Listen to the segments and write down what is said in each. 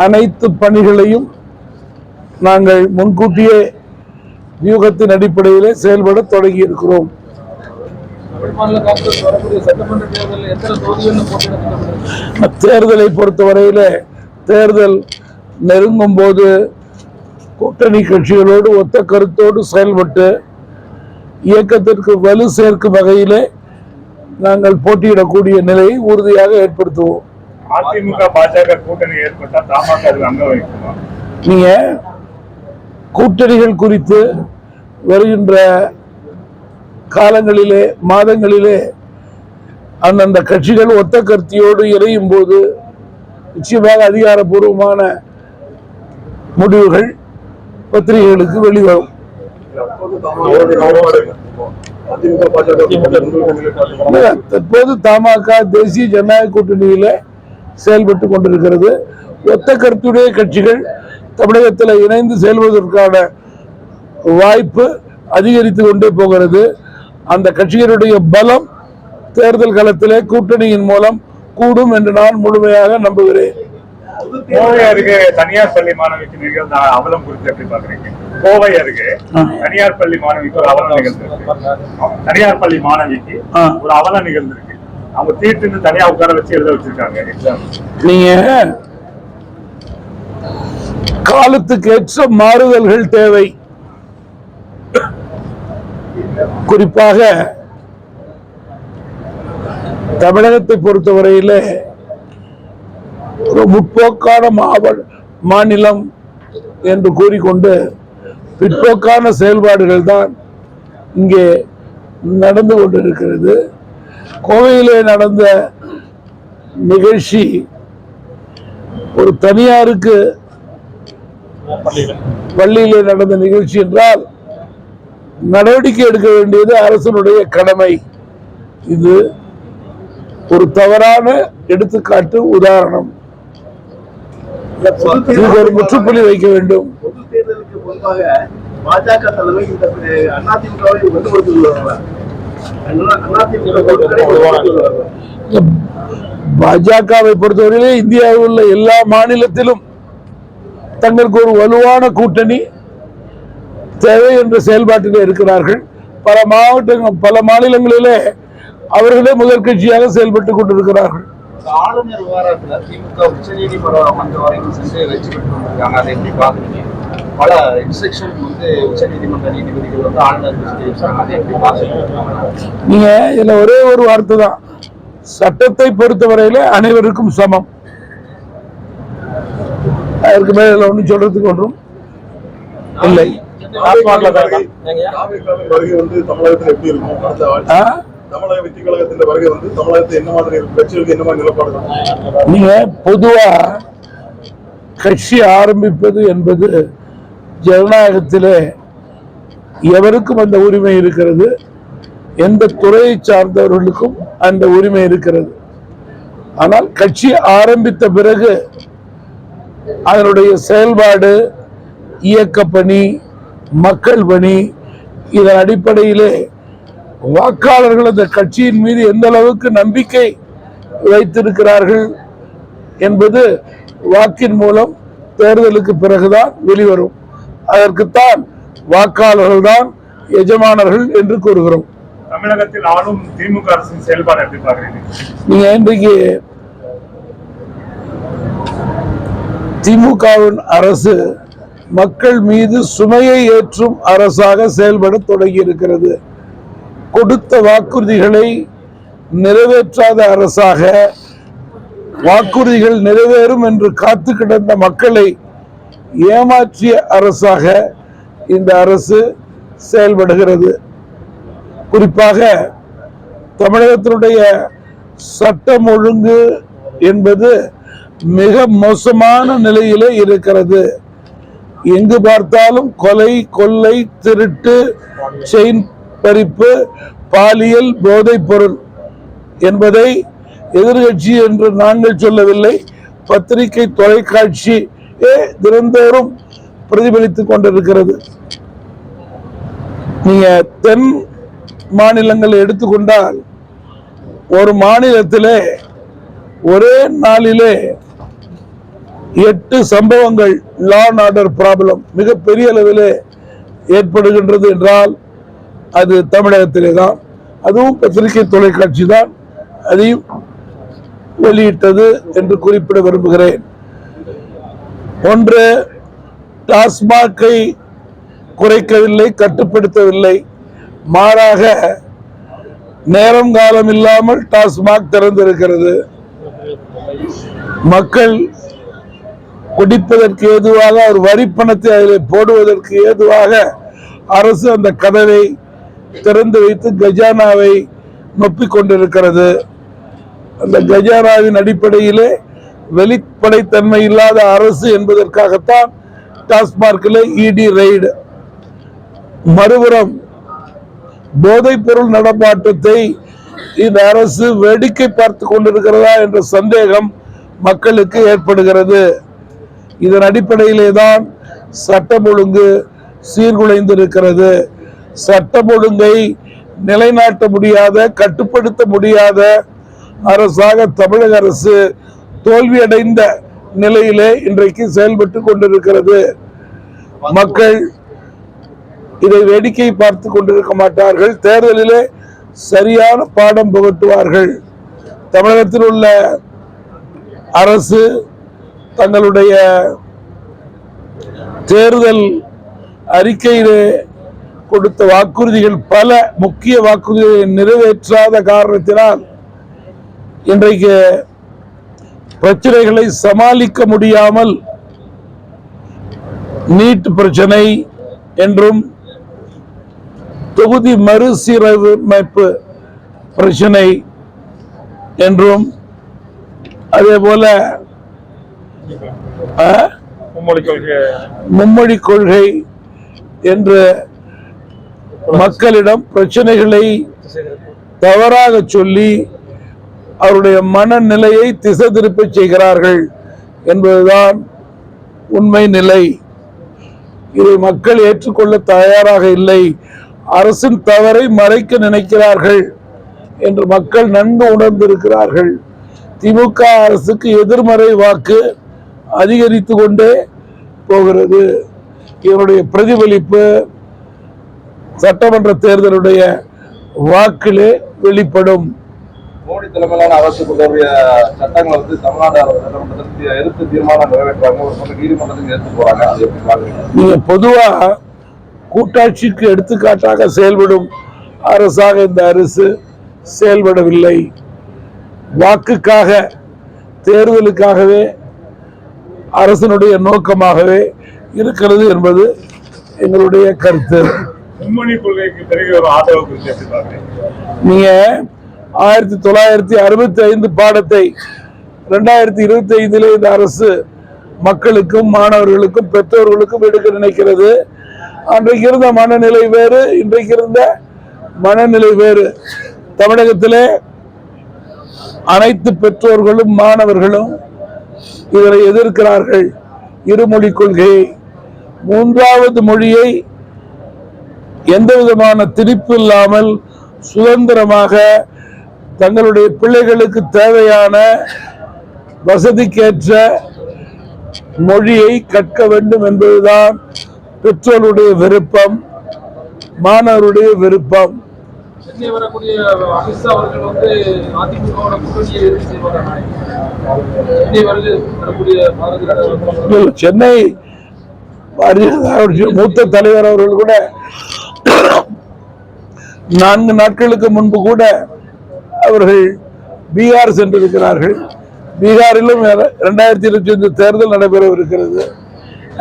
அனைத்து பணிகளையும் நாங்கள் முன்கூட்டியே வியூகத்தின் அடிப்படையிலே செயல்பட தொடங்கி இருக்கிறோம் தேர்தலை பொறுத்தவரையில் தேர்தல் நெருங்கும் போது கூட்டணி கட்சிகளோடு ஒத்த கருத்தோடு செயல்பட்டு இயக்கத்திற்கு வலு சேர்க்கும் வகையிலே நாங்கள் போட்டியிடக்கூடிய நிலையை உறுதியாக ஏற்படுத்துவோம். அதிமுக பாஜக கூட்டணி ஏற்பட்டா தமாக அங்க வைக்குமா நீங்க கூட்டணிகள் குறித்து வருகின்ற காலங்களிலே மாதங்களிலே அந்தந்த கட்சிகள் ஒத்த கருத்தியோடு இணையும் போது நிச்சயமாக அதிகாரப்பூர்வமான முடிவுகள் பத்திரிகைகளுக்கு வெளிவரும். தற்போது தமாக தேசிய ஜனநாயக கூட்டணியில செயல்பட்டு கொண்டிருக்கிறது. ஒத்த கருத்துடைய கட்சிகள் தமிழகத்தில் இணைந்து செயல்படுவதற்கான வாய்ப்பு அதிகரித்து கொண்டே போகிறது. அந்த கட்சிகளுடைய பலம் தேர்தல் களத்திலே கூட்டணியின் மூலம் கூடும் என்று நான் முழுமையாக நம்புகிறேன். கோவை அருகே தனியார் பள்ளி மாணவிக்கு நிகழ்ந்த அவலம் குறித்து எப்படி பாக்குறீங்க கோவை அருகே தனியார் பள்ளி மாணவிக்கு ஒரு அவலம் நிகழ்ந்திருக்கு. தனியார் பள்ளி மாணவிக்கு. ஒரு அவலம் நிகழ்ந்திருக்கு. அவங்க தீர்த்து தனியா உட்கார வச்சு எழுத வச்சிருக்காங்க எக்ஸாம் நீங்க காலத்துக்கு ஏற்ற மாறுதல்கள் தேவை. குறிப்பாக தமிழகத்தை பொறுத்தவரையிலே ஒரு முற்போக்கான மாவட்ட மாநிலம் என்று கூறிக்கொண்டு பிற்போக்கான செயல்பாடுகள் தான் இங்கே நடந்து கொண்டிருக்கிறது. கோவையிலே நடந்த நிகழ்ச்சி ஒரு தனியாருக்கு பள்ளியிலே நடந்த நிகழ்ச்சி என்றால் நடவடிக்கை எடுக்க வேண்டியது அரசனுடைய கடமை. இது ஒரு தவறான எடுத்துக்காட்டு உதாரணம். இதுக்கு ஒரு முற்றுப்புள்ளி வைக்க வேண்டும். பொது தேர்தலுக்கு முன்பாக பாஜக தலைமை இந்த அதிமுகவை பாஜகவை பொறுத்தவரையிலே இந்தியாவில் உள்ள எல்லா மாநிலத்திலும் தங்களுக்கு ஒரு வலுவான கூட்டணி தேவை என்ற செயல்பாட்டில் இருக்கிறார்கள். பல மாவட்டங்கள் பல மாநிலங்களிலே அவர்களே முதல் கட்சியாக செயல்பட்டுக் கொண்டிருக்கிறார்கள். ஆளுநர் விவகாரத்தில் திமுக உச்சநீதிமன்றம் வரைக்கும் சென்று வச்சு அதை எப்படி பார்க்குறீங்க? பல இன்ஸ்ட்ரக்ஷன் வந்து உச்சநீதிமன்ற நீதிபதிகள் வந்து பாக்குறீங்க நீங்க இதுல ஒரே ஒரு வார்த்தை தான். சட்டத்தை பொறுத்தவரையில அனைவருக்கும் சமம். அதற்கு மேல ஒன்றும் சொல்றதுக்கு ஒன்றும் இல்லை. நீங்க பொதுவா கட்சி ஆரம்பிப்பது என்பது ஜனநாயகத்திலே எவருக்கும் அந்த உரிமை இருக்கிறது? எந்த துறையை சார்ந்தவர்களுக்கும் அந்த உரிமை இருக்கிறது. ஆனால் கட்சி ஆரம்பித்த பிறகு அதனுடைய செயல்பாடு இயக்க பணி மக்கள் பணி இதன் அடிப்படையிலே வாக்காளர்கள் அந்த கட்சியின் மீது எந்த அளவுக்கு நம்பிக்கை வைத்திருக்கிறார்கள் என்பது வாக்கின் மூலம் தேர்தலுக்கு பிறகுதான் வெளிவரும். அதற்குத்தான் வாக்காளர்கள் தான் எஜமானர்கள் என்று கூறுகிறோம். தமிழகத்தில் ஆளும் திமுக அரசின் செயல்பாடு எப்படி பாக்குறீங்க நீங்க இன்றைக்கு திமுகவின் அரசு மக்கள் மீது சுமையை ஏற்றும் அரசாக செயல்பட தொடங்கி இருக்கிறது கொடுத்த வாக்குறுதிகளை நிறைவேற்றாத அரசாக வாக்குறுதிகள் நிறைவேறும் என்று காத்து கிடந்த மக்களை ஏமாற்றிய அரசாக இந்த அரசு செயல்படுகிறது. குறிப்பாக தமிழகத்தினுடைய சட்டம் ஒழுங்கு என்பது மிக மோசமான நிலையிலே இருக்கிறது. எங்கு பார்த்தாலும் கொலை கொள்ளை திருட்டு செயின் பறிப்பு பாலியல் போதைப் பொருள் என்பதை எதிர்கட்சி என்று நாங்கள் சொல்லவில்லை. பத்திரிகை தொலைக்காட்சி தினந்தோறும் பிரதிபலித்துக் கொண்டிருக்கிறது. நீங்க தென் மாநிலங்களை எடுத்துக்கொண்டால் ஒரு மாநிலத்திலே ஒரே நாளிலே எட்டு சம்பவங்கள் லா அண்ட் ஆர்டர் ப்ராப்ளம் மிகப்பெரிய அளவில் ஏற்படுகின்றது என்றால் அது தமிழகத்திலே தான். அதுவும் பத்திரிகை தொலைக்காட்சி தான். அதையும் வெளியிட்டது என்று குறிப்பிட விரும்புகிறேன். ஒன்று டாஸ்மாகை குறைக்கவில்லை கட்டுப்படுத்தவில்லை. மாறாக நேரம் காலம் இல்லாமல் டாஸ்மாக் திறந்திருக்கிறது. மக்கள் குடிப்பதற்கு ஏதுவாக ஒரு வரிப்பணத்தை அதில் போடுவதற்கு ஏதுவாக அரசு அந்த கதவை திறந்து வைத்து கஜானாவை நொப்பிக் கொண்டிருக்கிறது. அந்த கஜானாவின் அடிப்படையிலே வெளிப்படைத்தன்மை இல்லாத அரசு என்பதற்காகத்தான் டாஸ்மார்க்கில் இடி ரெய்டு மறுபுறம் போதைப் பொருள் நடமாட்டத்தை இந்த அரசு வேடிக்கை பார்த்து கொண்டிருக்கிறதா என்ற சந்தேகம் மக்களுக்கு ஏற்படுகிறது. இதன் அடிப்படையிலே தான் சட்டம் ஒழுங்கு சீர்குலைந்திருக்கிறது. சட்டம் ஒழுங்கை நிலைநாட்ட முடியாத கட்டுப்படுத்த முடியாத அரசாக தமிழக அரசு தோல்வியடைந்த நிலையிலே இன்றைக்கு செயல்பட்டு கொண்டிருக்கிறது. மக்கள் இதை வேடிக்கை பார்த்து கொண்டிருக்க மாட்டார்கள். தேர்தலிலே சரியான பாடம் புகட்டுவார்கள். தமிழகத்தில் உள்ள அரசு தங்களுடைய தேர்தல் அறிக்கையிலே கொடுத்த வாக்குறுதிகள் பல முக்கிய வாக்குறுதிகளை நிறைவேற்றாத காரணத்தினால் இன்றைக்கு பிரச்சனைகளை சமாளிக்க முடியாமல் நீட் பிரச்சனை என்றும் தொகுதி மறுசீரமைப்பு பிரச்சனை என்றும் அதே போல மும்மொழி கொள்கை என்று மக்களிடம் பிரச்சனைகளை தவறாக சொல்லி அவருடைய மனநிலையை திசை திருப்ப செய்கிறார்கள் என்பதுதான் உண்மை நிலை. இதை மக்கள் ஏற்றுக்கொள்ள தயாராக இல்லை. அரசின் தவறை மறைக்க நினைக்கிறார்கள் என்று மக்கள் நன்கு உணர்ந்திருக்கிறார்கள். திமுக அரசுக்கு எதிர்மறை வாக்கு அதிகரித்து கொண்டே போகிறது. இதனுடைய பிரதிபலிப்பு சட்டமன்ற தேர்தலுடைய வாக்கிலே வெளிப்படும். மோடி தலைமையிலான அரசு கொண்டுவரிய சட்டங்களை வந்து தமிழ்நாடு சட்டமன்றத்தில் எதிர்த்து தீர்மானம் நிறைவேற்றுறாங்க ஒரு பக்கம் நீதிமன்றத்துக்கு எடுத்து போறாங்க. அது எப்படி பாக்குறீங்க நீங்க பொதுவா கூட்டாட்சிக்கு எடுத்துக்காட்டாக செயல்படும் அரசாக இந்த அரசு செயல்படவில்லை. வாக்குக்காக தேர்தலுக்காகவே அரசனுடைய நோக்கமாகவே இருக்கிறது என்பது எங்களுடைய கருத்து. மும்மொழி கொள்கைக்கு பிறகு ஒரு ஆதரவு நீங்க ஆயிரத்தி தொள்ளாயிரத்தி அறுபத்தி ஐந்து பாடத்தை ரெண்டாயிரத்தி இருபத்தி ஐந்திலே இந்த அரசு மக்களுக்கும் மாணவர்களுக்கும் பெற்றோர்களுக்கும் எடுக்க நினைக்கிறது. அன்றைக்கு இருந்த மனநிலை வேறு இன்றைக்கு இருந்த மனநிலை வேறு. தமிழகத்திலே அனைத்து பெற்றோர்களும் மாணவர்களும் இதனை எதிர்க்கிறார்கள். இருமொழி கொள்கையை மூன்றாவது மொழியை எந்த விதமான திணிப்பு இல்லாமல் சுதந்திரமாக தங்களுடைய பிள்ளைகளுக்கு தேவையான வசதிக்கேற்ற மொழியை கற்க வேண்டும் என்பதுதான் பெற்றோருடைய விருப்பம் மாணவருடைய விருப்பம். சென்னை மூத்த தலைவர் அவர்கள் கூட நான்கு நாட்களுக்கு முன்பு கூட அவர்கள் பீகார் சென்றிருக்கிறார்கள். பீகாரிலும் இரண்டாயிரத்தி இருபத்தி ஐந்து தேர்தல் நடைபெறவிருக்கிறது.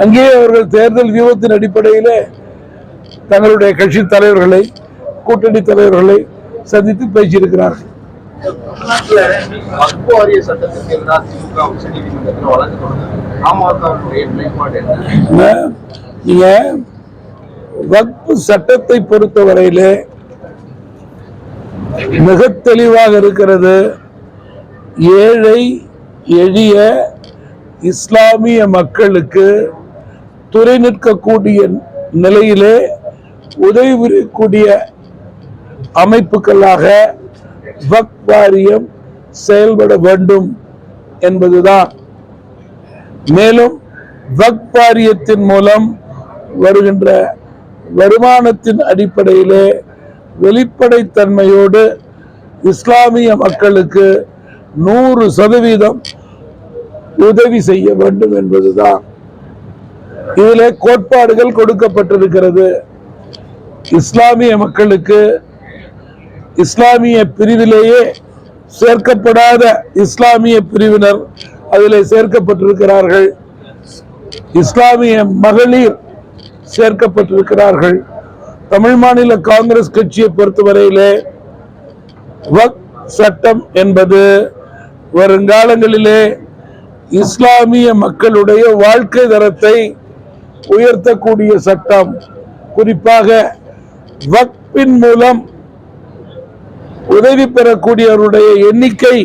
அங்கே அவர்கள் தேர்தல் வியூகத்தின் அடிப்படையிலே தங்களுடைய கட்சி தலைவர்களை கூட்டணி தலைவர்களை சந்தித்து பேசியிருக்கிறார்கள்? நீங்க வக்பு சட்டத்தை பொறுத்தவரையிலே மிக தெளிவாக இருக்கிறது. ஏழை எளிய இஸ்லாமிய மக்களுக்கு துறை நிற்கக்கூடிய நிலையிலே உதவி புரியக்கூடிய அமைப்புகளாக வக் வாரியம் செயல்பட வேண்டும் என்பதுதான். மேலும் வக் வாரியத்தின் மூலம் வருகின்ற வருமானத்தின் அடிப்படையிலே வெளிப்படைத்தன்மையோடு இஸ்லாமிய மக்களுக்கு நூறு சதவீதம் உதவி செய்ய வேண்டும் என்பதுதான். இதிலே கோட்பாடுகள் கொடுக்கப்பட்டிருக்கிறது. இஸ்லாமிய மக்களுக்கு இஸ்லாமிய பிரிவிலேயே சேர்க்கப்படாத இஸ்லாமிய பிரிவினர் அதில் சேர்க்கப்பட்டிருக்கிறார்கள். இஸ்லாமிய மகளிர் சேர்க்கப்பட்டிருக்கிறார்கள். தமிழ் மாநில காங்கிரஸ் கட்சியை பொறுத்தவரையிலே வக் சட்டம் என்பது வருங்காலங்களிலே இஸ்லாமிய மக்களுடைய வாழ்க்கை தரத்தை உயர்த்தக்கூடிய சட்டம். குறிப்பாக வக்பின் மூலம் உதவி பெறக்கூடியவருடைய எண்ணிக்கை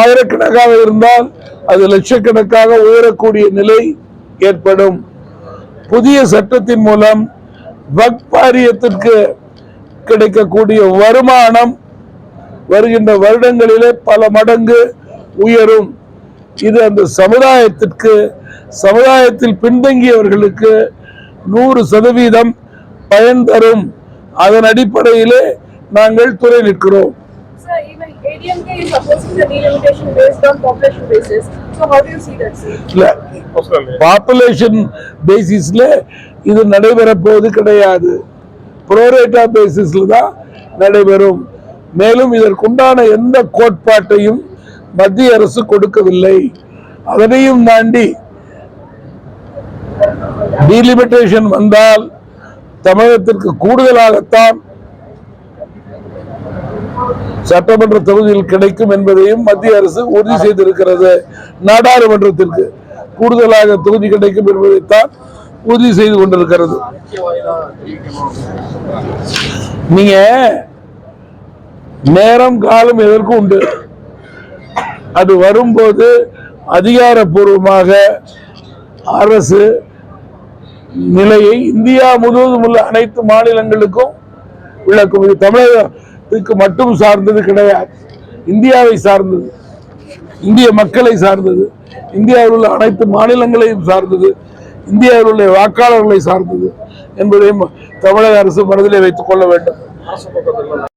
ஆயிரக்கணக்காக இருந்தால் அது லட்சக்கணக்காக உயரக்கூடிய நிலை ஏற்படும். புதிய சட்டத்தின் மூலம் வக்பாரியத்திற்கு கிடைக்கக்கூடிய வருமானம் வருகின்ற வருடங்களிலே பல மடங்கு உயரும். இது அந்த சமுதாயத்திற்கு சமுதாயத்தில் பின்தங்கியவர்களுக்கு நூறு சதவீதம் பயன் தரும். அதன் அடிப்படையிலே நாங்கள் துறை நிற்கிறோம். Sir, even ADMK is opposing the delimitation based on population basis. So how do you see that, sir? இல்ல பாப்புலேஷன் பேசிஸ்ல இது நடைபெற போவது கிடையாது புரோரேட்டா பேசிஸ்ல தான் நடைபெறும் மேலும் இதற்குண்டான எந்த கோட்பாட்டையும் மத்திய அரசு கொடுக்கவில்லை அதனையும் தாண்டி டீலிமிட்டேஷன் வந்தால் தமிழகத்திற்கு கூடுதலாகத்தான் சட்டமன்ற தொகுதியில் கிடைக்கும் என்பதையும் மத்திய அரசு உறுதி செய்திருக்கிறது. நாடாளுமன்றத்திற்கு கூடுதலாக தொகுதி கிடைக்கும் என்பதைத்தான் உறுதி செய்து கொண்டிருக்கிறது. நீங்க நேரம் காலம் எதற்கும் உண்டு? அது வரும்போது அதிகாரப்பூர்வமாக அரசு நிலையை இந்தியா முழுவதும் உள்ள அனைத்து மாநிலங்களுக்கும் விளக்கும். இது இதுக்கு மட்டும் சார்ந்தது கிடையாது. இந்தியாவை சார்ந்தது. இந்திய மக்களை சார்ந்தது. இந்தியாவில் உள்ள அனைத்து மாநிலங்களையும் சார்ந்தது. இந்தியாவில் உள்ள வாக்காளர்களை சார்ந்தது என்பதையும் தமிழக அரசு மனதிலே வைத்துக் கொள்ள வேண்டும்.